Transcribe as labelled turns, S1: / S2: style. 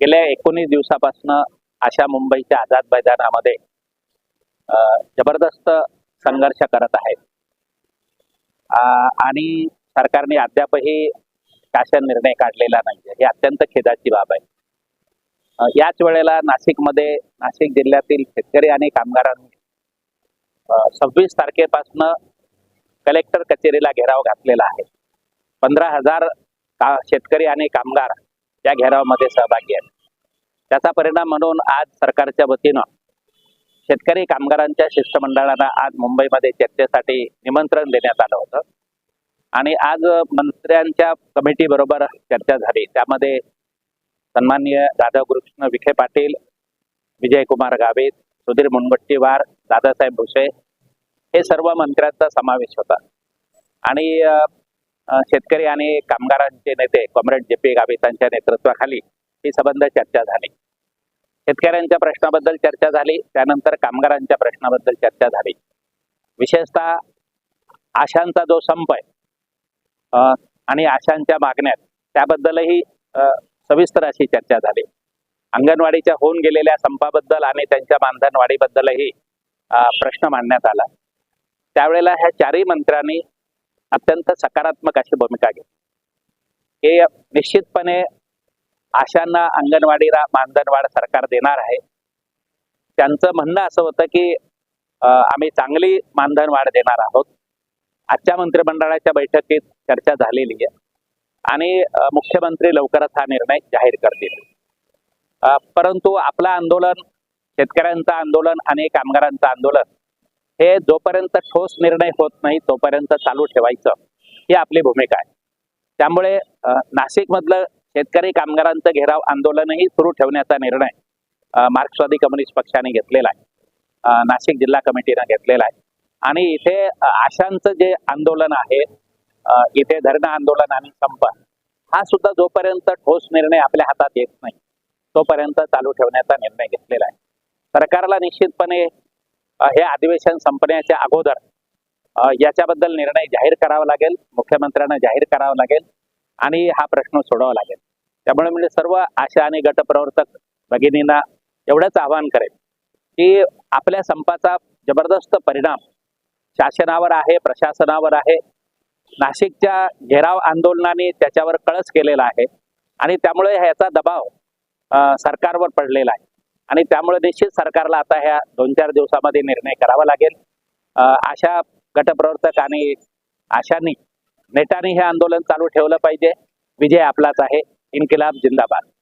S1: गेल्या एकोणीस दिवसापासून अशा मुंबईच्या आझाद मैदानामध्ये जबरदस्त संघर्ष करत आहेत. आणि सरकारने अद्यापही शासन निर्णय काढलेला नाही ही अत्यंत खेदाची बाब आहे. याच वेळेला नाशिकमध्ये नाशिक जिल्ह्यातील शेतकरी आणि कामगारांनी सव्वीस तारखेपासून कलेक्टर कचेरीला घेराव घातलेला आहे. पंधरा हजार शेतकरी आणि कामगार या घेरावामध्ये सहभागी आहेत. त्याचा परिणाम म्हणून आज सरकारच्या वतीनं शेतकरी कामगारांच्या शिष्टमंडळाला आज मुंबईमध्ये चर्चेसाठी निमंत्रण देण्यात आलं होतं. आणि आज मंत्र्यांच्या कमिटी बरोबर चर्चा झाली. त्यामध्ये सन्माननीय राधाकृष्ण विखे पाटील विजयकुमार गावित सुधीर मुनगट्टीवार दादासाहेब भुसे हे सर्व मंत्र्यांचा समावेश होता. आणि शेतकरी आणि कामगारांचे नेते कॉम्रेड जे पी गावितांच्या नेतृत्वाखाली ही संबंध चर्चा झाली. शेतकऱ्यांच्या प्रश्नाबद्दल चर्चा झाली त्यानंतर कामगारांच्या प्रश्नाबद्दल चर्चा झाली. विशेषतः आशांचा जो संप आहे आणि आशांच्या मागण्यात त्याबद्दलही सविस्तर अशी चर्चा झाली. अंगणवाडीच्या होऊन गेलेल्या संपाबद्दल आणि त्यांच्या मानधनवाढीबद्दलही प्रश्न मांडण्यात आला. त्यावेळेला ह्या चारही मंत्र्यांनी अत्यंत सकारात्मक अशी भूमिका घेतली. हे निश्चितपणे आशांना अंगणवाडीला मानधनवाढ सरकार देणार आहे. त्यांचं म्हणणं असं होतं की आम्ही चांगली मानधनवाढ देणार आहोत. आजच्या मंत्रिमंडळाच्या बैठकीत चर्चा झालेली आहे. आणि मुख्यमंत्री लवकरच हा निर्णय जाहीर करतील. परंतु आपलं आंदोलन शेतकऱ्यांचं आंदोलन आणि कामगारांचं आंदोलन हे जोपर्यंत ठोस निर्णय होत नाही तोपर्यंत चालू ठेवायचं ही आपली भूमिका आहे. त्यामुळे नाशिकमधलं शेतकरी कामगारांचं घेराव आंदोलनही सुरू ठेवण्याचा निर्णय मार्क्सवादी कम्युनिस्ट पक्षाने घेतलेला आहे. नाशिक जिल्हा कमिटीनं घेतलेला आहे. आणि इथे आशांचं जे आंदोलन आहे इथे धरणं आंदोलन आणि संप हा सुद्धा जोपर्यंत ठोस निर्णय आपल्या हातात येत नाही तोपर्यंत चालू ठेवण्याचा निर्णय घेतलेला आहे. सरकारला निश्चितपणे हे अधिवेशन संपण्याच्या अगोदर याच्याबद्दल निर्णय जाहीर करावा लागेल मुख्यमंत्र्यांना जाहीर करावा लागेल आणि हा प्रश्न सोडावा लागेल. त्यामुळे म्हणजे सर्व आशा आणि गटप्रवर्तक भगिनींना एवढंच आवाहन करेल की आपल्या संपाचा जबरदस्त परिणाम शासनावर आहे प्रशासनावर आहे. नाशिकच्या घेराव आंदोलनाने त्याच्यावर कळस केलेला आहे आणि त्यामुळे ह्याचा दबाव सरकारवर पडलेला आहे. आणि त्यामुळे निश्चित सरकारला आता ह्या दोन चार दिवसामध्ये निर्णय करावा लागेल. आशा अशा गटप्रवर्तक आणि आशांनी नेटाने हे आंदोलन चालू ठेवलं पाहिजे. विजय आपलाच आहे. इनकलाब जिंदाबाद.